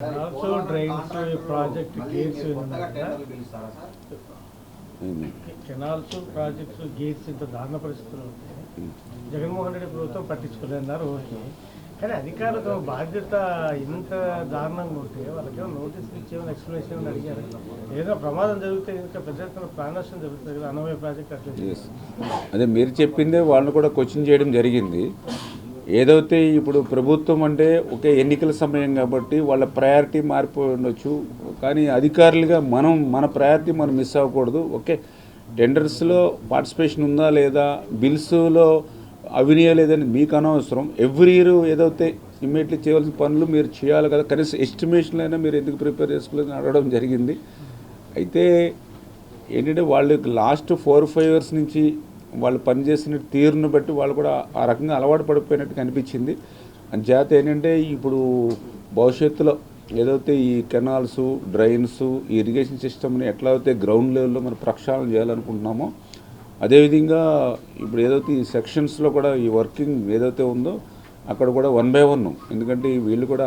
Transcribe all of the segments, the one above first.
Also drains project gates canals projects gates ఇంత దారుణ పరిస్థితులు ఉంటాయి జగన్మోహన్ రెడ్డి ప్రభుత్వం పట్టించుకోలేదన్నారు ఓకే. కానీ అధికారులు తమ బాధ్యత ఇంత దారుణంగా ఉంటే వాళ్ళకి నోటీస్ ఇచ్చేమని ఎక్స్ప్లెనేషన్ ఏమైనా అడిగారు? ఏదో ప్రమాదం జరిగితే ఇంకా పెద్ద ఎత్తున ప్రాణ జరుగుతుంది కదా అనవయ ప్రాజెక్ట్ అట్లా. అదే మీరు చెప్పిందే వాళ్ళని కూడా క్వశ్చన్ చేయడం జరిగింది. ఏదైతే ఇప్పుడు ప్రభుత్వం అంటే ఒకే ఎన్నికల సమయం కాబట్టి వాళ్ళ ప్రయారిటీ మారిపోయి ఉండొచ్చు. కానీ అధికారులుగా మనం మన ప్రయారిటీ మనం మిస్ అవ్వకూడదు. ఓకే టెండర్స్లో పార్టిసిపేషన్ ఉందా లేదా బిల్స్లో అవినీయ లేదని మీకు అనవసరం. ఎవ్రీ ఇయర్ ఏదైతే ఇమ్మీడియట్లీ చేయవలసిన పనులు మీరు చేయాలి కదా కనీసం ఎస్టిమేషన్ అయినా మీరు ఎందుకు ప్రిపేర్ చేసుకోలేదని అడగడం జరిగింది. అయితే ఏంటంటే వాళ్ళకి లాస్ట్ ఫోర్ ఫైవ్ ఇయర్స్ నుంచి వాళ్ళు పనిచేసిన తీరును బట్టి వాళ్ళు కూడా ఆ రకంగా అలవాటు పడిపోయినట్టు కనిపించింది. జాతి ఏంటంటే ఇప్పుడు భవిష్యత్తులో ఏదైతే ఈ కెనాల్స్ డ్రైన్స్ ఈ ఇరిగేషన్ సిస్టమ్ని ఎట్లా అయితే గ్రౌండ్ లెవెల్లో మనం ప్రక్షాళన చేయాలనుకుంటున్నామో అదేవిధంగా ఇప్పుడు ఏదైతే ఈ సెక్షన్స్లో కూడా ఈ వర్కింగ్ ఏదైతే ఉందో అక్కడ కూడా వన్ బై వన్. ఎందుకంటే వీళ్ళు కూడా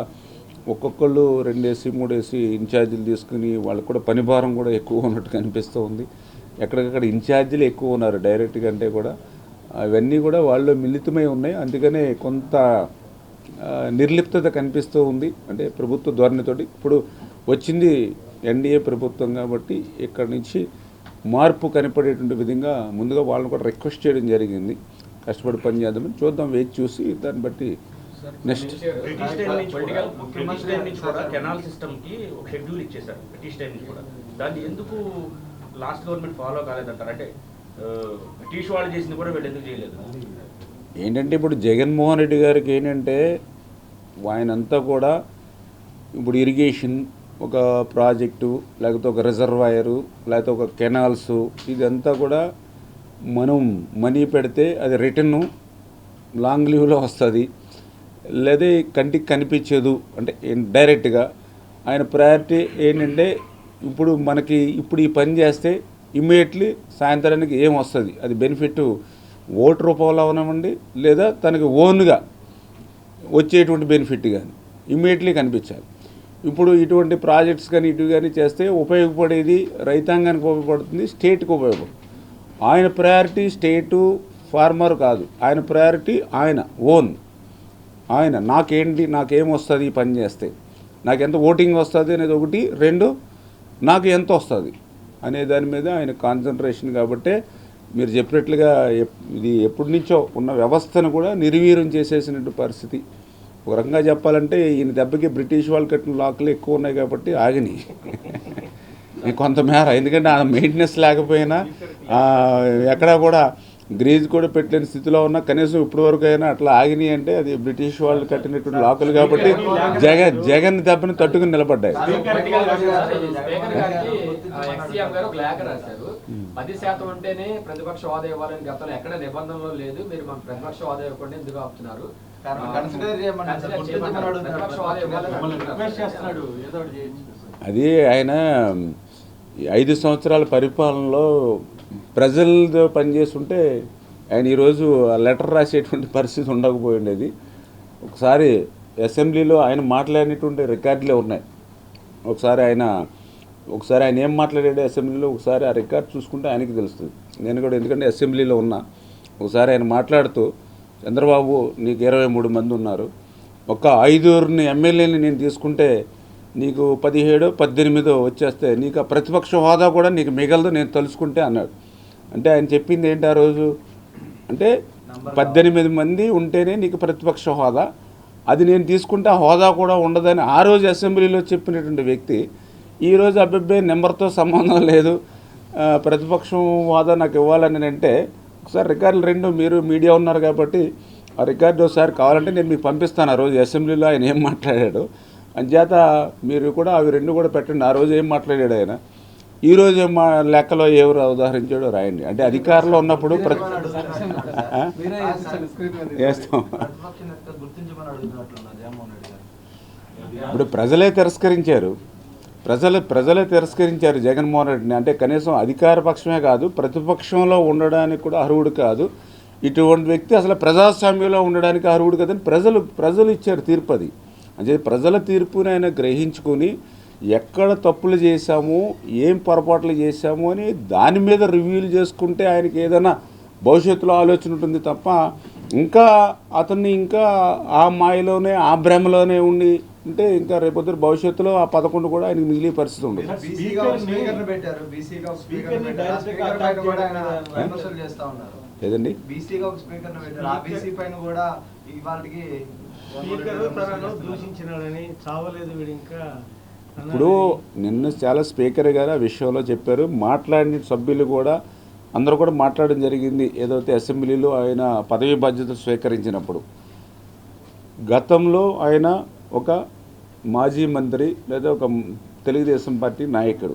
ఒక్కొక్కళ్ళు రెండేసి మూడేసి ఇన్ఛార్జీలు తీసుకుని వాళ్ళకు కూడా పని భారం కూడా ఎక్కువ ఉన్నట్టు కనిపిస్తూ ఉంది. ఎక్కడికక్కడ ఇన్ఛార్జీలు ఎక్కువ ఉన్నారు డైరెక్ట్గా అంటే కూడా. అవన్నీ కూడా వాళ్ళు మిళితమై ఉన్నాయి. అందుకనే కొంత నిర్లిప్తత కనిపిస్తూ ఉంది. అంటే ప్రభుత్వ ధోరణితోటి. ఇప్పుడు వచ్చింది ఎన్డీఏ ప్రభుత్వం కాబట్టి ఇక్కడ నుంచి మార్పు కనపడేటువంటి విధంగా ముందుగా వాళ్ళని కూడా రిక్వెస్ట్ చేయడం జరిగింది. కష్టపడి పని చేద్దామని చూద్దాం వేచి చూసి దాన్ని బట్టి నెక్స్ట్. బ్రిటిష్ టైం నుంచి కూడా కెనాల్ ఒక షెడ్యూల్ ఇచ్చేసారు బ్రిటిష్ టైం నుంచి కూడా. దాన్ని ఎందుకు లాస్ట్ గవర్నమెంట్ ఫాలో కాలేదంటారు? అంటే బ్రిటిష్ వాళ్ళు చేసింది కూడా వీళ్ళు ఎందుకు చేయలేదు? ఏంటంటే ఇప్పుడు జగన్మోహన్ రెడ్డి గారికి ఏంటంటే ఆయనంతా కూడా ఇప్పుడు ఇరిగేషన్ ఒక ప్రాజెక్టు లేకపోతే ఒక రిజర్వాయరు లేకపోతే ఒక కెనాల్స్ ఇదంతా కూడా మనం మనీ పెడితే అది రిటర్న్ లాంగ్ లీవ్లో వస్తుంది. లేదా కంటికి కనిపించదు. అంటే డైరెక్ట్గా ఆయన ప్రయారిటీ ఏంటంటే ఇప్పుడు మనకి ఇప్పుడు ఈ పని చేస్తే ఇమ్మీడియట్లీ సాయంత్రానికి ఏం వస్తుంది? అది బెనిఫిట్ ఓటు రూపంలో అవనివ్వండి లేదా తనకి ఓన్గా వచ్చేటువంటి బెనిఫిట్ కానీ ఇమ్మీడియట్లీ కనిపించాలి. ఇప్పుడు ఇటువంటి ప్రాజెక్ట్స్ కానీ ఇటు కానీ చేస్తే ఉపయోగపడేది రైతాంగానికి ఉపయోగపడుతుంది స్టేట్కి ఉపయోగపడుతుంది. ఆయన ప్రయారిటీ స్టేటు ఫార్మర్ కాదు. ఆయన ప్రయారిటీ ఆయన ఓన్ ఆయన నాకేంటి నాకేం వస్తుంది ఈ పని చేస్తే? నాకు ఎంత ఓటింగ్ వస్తుంది అనేది ఒకటి. రెండు నాకు ఎంత వస్తుంది? అనే దాని మీద ఆయన కాన్సన్ట్రేషన్ కాబట్టే మీరు చెప్పినట్లుగా ఇది ఎప్పటి నుంచో ఉన్న వ్యవస్థను కూడా నిర్వీర్యం చేసేసినట్టు పరిస్థితి. ఒక రకంగా చెప్పాలంటే ఈయన దెబ్బకి బ్రిటిష్ వాళ్ళు కట్టిన లాక్లు ఎక్కువ ఉన్నాయి కాబట్టి ఆగినాయి కొంతమేర ఎందుకంటే ఆ మెయింటెనెన్స్ లేకపోయినా ఎక్కడా కూడా గ్రీజ్ కూడా పెట్టలేని స్థితిలో ఉన్న కనీసం ఇప్పటి వరకు అయినా అట్లా ఆగినాయి అంటే అది బ్రిటిష్ వాళ్ళు కట్టినటువంటి లాకులు కాబట్టి జగన్ జగన్ దెబ్బని తట్టుకుని నిలబడ్డాయి. పది శాతం ఉంటేనే ప్రతిపక్ష హోదా ఇవ్వాలని గతంలో ఎక్కడ నిబంధనలు లేదు. మీరు మన ప్రతిపక్ష హోదా ఇవ్వకుండా ఎందుకు ఆపుతున్నారు? అది ఆయన ఈ ఐదు సంవత్సరాల పరిపాలనలో ప్రజలతో పనిచేస్తుంటే ఆయన ఈరోజు ఆ లెటర్ రాసేటువంటి పరిస్థితి ఉండకపోయిండేది. ఒకసారి అసెంబ్లీలో ఆయన మాట్లాడినటువంటి రికార్డులే ఉన్నాయి. ఒకసారి ఆయన ఒకసారి ఆయన ఏం మాట్లాడాడు అసెంబ్లీలో ఒకసారి ఆ రికార్డ్ చూసుకుంటే ఆయనకి తెలుస్తుంది. నేను కూడా ఎందుకంటే అసెంబ్లీలో ఉన్నా. ఒకసారి ఆయన మాట్లాడుతూ చంద్రబాబు నీకు ఇరవై మూడు మంది ఉన్నారు. ఒక ఐదుగురిని ఎమ్మెల్యేని నేను తీసుకుంటే నీకు పదిహేడు పద్దెనిమిదో వచ్చేస్తే నీకు ఆ ప్రతిపక్ష హోదా కూడా నీకు మిగలదు నేను తలుచుకుంటే అన్నాడు. అంటే ఆయన చెప్పింది ఏంటి ఆ రోజు? అంటే పద్దెనిమిది మంది ఉంటేనే నీకు ప్రతిపక్ష హోదా. అది నేను తీసుకుంటే హోదా కూడా ఉండదని ఆ రోజు అసెంబ్లీలో చెప్పినటువంటి వ్యక్తి ఈరోజు అబ్బాయి నెంబర్తో సంబంధం లేదు. ప్రతిపక్షం హోదా నాకు ఇవ్వాలని అంటే ఒకసారి రికార్డులు రెండు మీరు మీడియా ఉన్నారు కాబట్టి ఆ రికార్డు ఒకసారి కావాలంటే నేను మీకు పంపిస్తాను ఆ రోజు అసెంబ్లీలో ఆయన ఏం మాట్లాడాడు. అంచేత మీరు కూడా అవి రెండు కూడా పెట్టండి ఆ రోజు ఏం మాట్లాడాడు ఆయన? ఈ రోజు ఏం మా లెక్కలో ఎవరు ఉదాహరించాడో రాయండి. అంటే అధికారంలో ఉన్నప్పుడు ప్రతి ఇప్పుడు ప్రజలే తిరస్కరించారు. ప్రజలు ప్రజలే తిరస్కరించారు జగన్మోహన్ రెడ్డిని. అంటే కనీసం అధికార పక్షమే కాదు ప్రతిపక్షంలో ఉండడానికి కూడా అర్హుడు కాదు. ఇటువంటి వ్యక్తి అసలు ప్రజాస్వామ్యంలో ఉండడానికి అర్హుడు కదని ప్రజలు ప్రజలు ఇచ్చారు తీర్పు అది. అంటే ప్రజల తీర్పుని ఆయన గ్రహించుకొని ఎక్కడ తప్పులు చేశాము ఏం పొరపాట్లు చేశాము అని దాని మీద రివ్యూలు చేసుకుంటే ఆయనకి ఏదైనా భవిష్యత్తులో ఆలోచన ఉంటుంది తప్ప ఇంకా అతన్ని ఇంకా ఆ మాయలోనే ఆ భ్రమలోనే ఉండి అంటే ఇంకా రేపొద్దు భవిష్యత్తులో ఆ పదకొండు కూడా ఆయనకి మిగిలే పరిస్థితి ఉన్నారు. లేదండి బీసీగా ఒక స్పీకర్ని పెట్టారు. ఆ బీసీ పైన కూడా ఇవాళకి స్పీకర్ తనను దూషించినాడని చావలేదు వీడు ఇంకా. ఇప్పుడు నిన్న చాలా స్పీకర్ గారు ఆ విషయంలో చెప్పారు. మాట్లాడిన సభ్యులు కూడా అందరూ కూడా మాట్లాడడం జరిగింది. ఏదైతే అసెంబ్లీలో ఆయన పదవి బాధ్యత స్వీకరించినప్పుడు గతంలో ఆయన ఒక మాజీ మంత్రి లేదా ఒక తెలుగుదేశం పార్టీ నాయకుడు.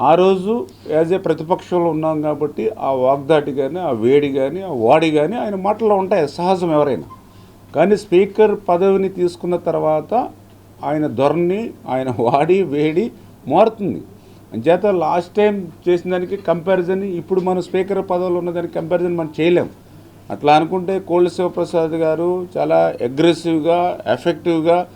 ఆ రోజు యాజ్ ఏ ప్రతిపక్షంలో ఉన్నాం కాబట్టి ఆ వాగ్దాటి కానీ ఆ వేడి కానీ ఆ వాడి కానీ ఆయన మాటల్లో ఉంటాయి. సహజం ఎవరైనా. కానీ స్పీకర్ పదవిని తీసుకున్న తర్వాత ఆయన ధోరణి ఆయన వాడి వేడి మారుతుంది. అంచేత లాస్ట్ టైం చేసిన దానికి కంపారిజన్ ఇప్పుడు మన స్పీకర్ పదవిలో ఉన్న దానికి కంపారిజన్ మనం చేయలేం. అట్లా అనుకుంటే కోళ్ళ శివప్రసాద్ గారు చాలా అగ్రెసివ్గా ఎఫెక్టివ్గా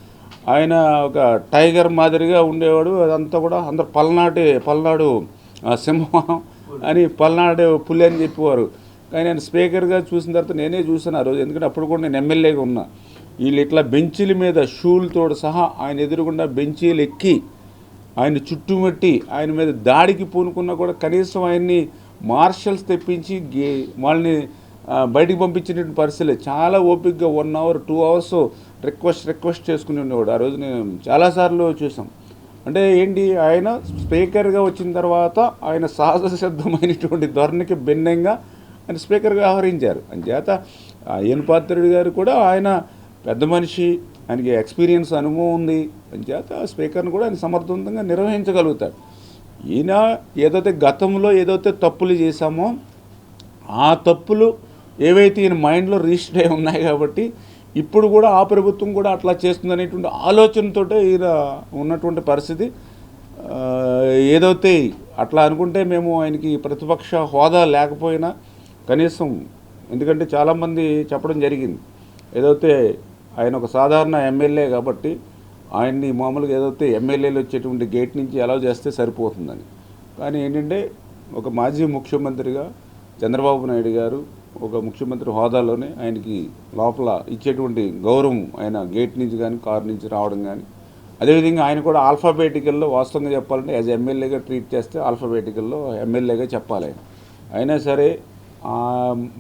ఆయన ఒక టైగర్ మాదిరిగా ఉండేవాడు. అదంతా కూడా అందరు పల్నాటి పల్నాడు ఆ, సింహం అని పల్నాడు పులి అని చెప్పేవారు. కానీ నేను స్పీకర్గా చూసిన తర్వాత నేనే చూసాను ఆ రోజు. ఎందుకంటే అప్పుడు కూడా నేను ఎమ్మెల్యేగా ఉన్నా. వీళ్ళు ఇట్లా బెంచీల మీద షూలతో సహా ఆయన ఎదురుగుండా బెంచీలు ఎక్కి ఆయన చుట్టుముట్టి ఆయన మీద దాడికి పూనుకున్నా కూడా కనీసం ఆయన్ని మార్షల్స్ తెప్పించి గే వాళ్ళని బయటికి పంపించినటువంటి పరిస్థితులే. చాలా ఓపికగా one hour two hours request request చేసుకుని ఉండేవాడు. ఆ రోజు నేను చాలాసార్లు చూసాం అంటే ఏంటి ఆయన స్పీకర్గా వచ్చిన తర్వాత ఆయన సహజ సిద్ధమైనటువంటి ధోరణికి భిన్నంగా ఆయన స్పీకర్గా వ్యవహరించారు. అంచేత అయ్యన్ పాత్రుడు గారు కూడా ఆయన పెద్ద మనిషి ఆయనకి ఎక్స్పీరియన్స్ అనుభవం ఉంది. చేత స్పీకర్ని కూడా ఆయన సమర్థవంతంగా నిర్వహించగలుగుతాడు. ఈయన ఏదైతే గతంలో ఏదైతే తప్పులు చేశామో ఆ తప్పులు ఏవైతే ఈయన మైండ్లో రిజిస్టర్ అయి ఉన్నాయి కాబట్టి ఇప్పుడు కూడా ఆ ప్రభుత్వం కూడా అట్లా చేస్తుందనేటువంటి ఆలోచనతో ఈయన ఉన్నటువంటి పరిస్థితి. ఏదైతే అట్లా అనుకుంటే మేము ఆయనకి ప్రతిపక్ష హోదా లేకపోయినా కనీసం ఎందుకంటే చాలామంది చెప్పడం జరిగింది. ఏదైతే ఆయన ఒక సాధారణ ఎమ్మెల్యే కాబట్టి ఆయన్ని మామూలుగా ఏదైతే ఎమ్మెల్యేలు వచ్చేటువంటి గేట్ నుంచి అలౌ చేస్తే సరిపోతుందని. కానీ ఏంటంటే ఒక మాజీ ముఖ్యమంత్రిగా చంద్రబాబు నాయుడు గారు ఒక ముఖ్యమంత్రి హోదాలోనే ఆయనకి లోపల ఇచ్చేటువంటి గౌరవం ఆయన గేట్ నుంచి కానీ కారు నుంచి రావడం కానీ అదేవిధంగా ఆయన కూడా ఆల్ఫాబేటికల్లో వాస్తవంగా చెప్పాలంటే యాజ్ ఎమ్మెల్యేగా ట్రీట్ చేస్తే ఆల్ఫాబేటికల్లో ఎమ్మెల్యేగా చెప్పాలి ఆయన. అయినా సరే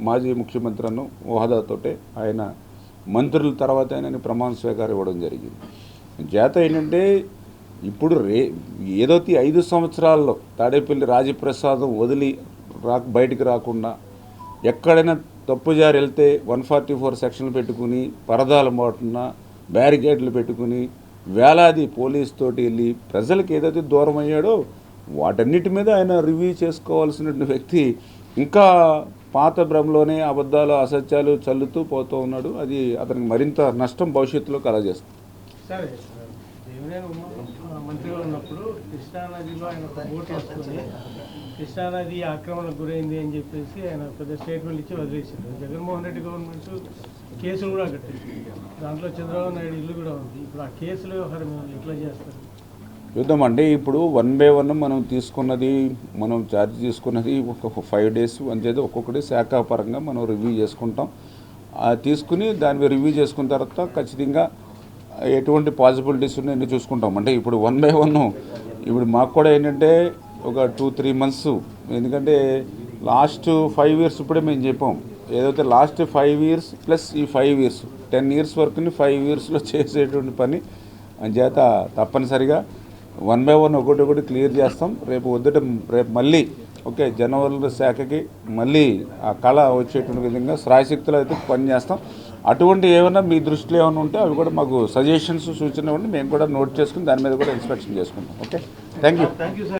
మాజీ ముఖ్యమంత్రి అను హోదాతోటే ఆయన మంత్రుల తర్వాత ఆయన ప్రమాణ స్వీకారం ఇవ్వడం జరిగింది. చేత ఏంటంటే ఇప్పుడు రే ఏదైతే ఐదు సంవత్సరాల్లో తాడేపల్లి రాజప్రసాదం వదిలి రా బయటికి రాకుండా ఎక్కడైనా తప్పుజారి వెళ్తే వన్ ఫార్టీ ఫోర్ సెక్షన్లు పెట్టుకుని పరదాలు మోటున బ్యారికేడ్లు పెట్టుకుని వేలాది పోలీస్ తోటి వెళ్ళి ప్రజలకు ఏదైతే దూరం అయ్యాడో వాటన్నిటి మీద ఆయన రివ్యూ చేసుకోవాల్సిన వ్యక్తి ఇంకా పాత భ్రమలోనే అబద్ధాలు అసత్యాలు చల్లుతూ పోతూ ఉన్నాడు. అది అతనికి మరింత నష్టం భవిష్యత్తులో కలగజేస్తుంది. సరే మంత్రిగా ఉన్నప్పుడు కృష్ణానదిలో ఆయన ఒక వేసుకొని కృష్ణానది ఆక్రమణకు గురైంది అని చెప్పేసి ఆయన పెద్ద స్టేట్మెంట్ ఇచ్చి వదిలేసారు జగన్మోహన్ రెడ్డి గవర్నమెంట్ కేసులు కూడా కట్టింది దాంట్లో చంద్రబాబు నాయుడు ఇల్లు కూడా ఉంది. ఇప్పుడు ఆ కేసుల వ్యవహారం ఎట్లా చేస్తారు? చూద్దాం అంటే ఇప్పుడు వన్ బై వన్ మనం తీసుకున్నది మనం ఛార్జ్ తీసుకున్నది ఒక ఫైవ్ డేస్ అంచేది ఒక్కొక్కటి శాఖాపరంగా మనం రివ్యూ చేసుకుంటాం. ఆ తీసుకుని దాని మీద రివ్యూ చేసుకున్న తర్వాత ఖచ్చితంగా ఎటువంటి పాసిబిలిటీస్ ఉన్నాయని చూసుకుంటాం. అంటే ఇప్పుడు వన్ బై వన్ ఇప్పుడు మాకు కూడా ఏంటంటే ఒక టూ త్రీ మంత్స్ ఎందుకంటే లాస్ట్ ఫైవ్ ఇయర్స్ ఇప్పుడే మేము చెప్పాం. ఏదైతే లాస్ట్ ఫైవ్ ఇయర్స్ ప్లస్ ఈ ఫైవ్ ఇయర్స్ టెన్ ఇయర్స్ వరకుని ఫైవ్ ఇయర్స్లో చేసేటువంటి పని. చేత తప్పనిసరిగా వన్ బై వన్ ఒకటి ఒకటి క్లియర్ చేస్తాం. రేపు వద్దుట రేపు మళ్ళీ ఓకే జనవరుల శాఖకి మళ్ళీ ఆ కళ వచ్చేటువంటి విధంగా శ్రాయశక్తులు అయితే పనిచేస్తాం. అటువంటి ఏమైనా మీ దృష్టిలో ఏమైనా ఉంటే అవి కూడా మాకు సజెషన్స్ సూచనలు ఉంటే మేము కూడా నోట్ చేసుకుని దాని మీద కూడా ఇన్స్పెక్షన్ చేసుకుంటాం. Okay? Thank you thank you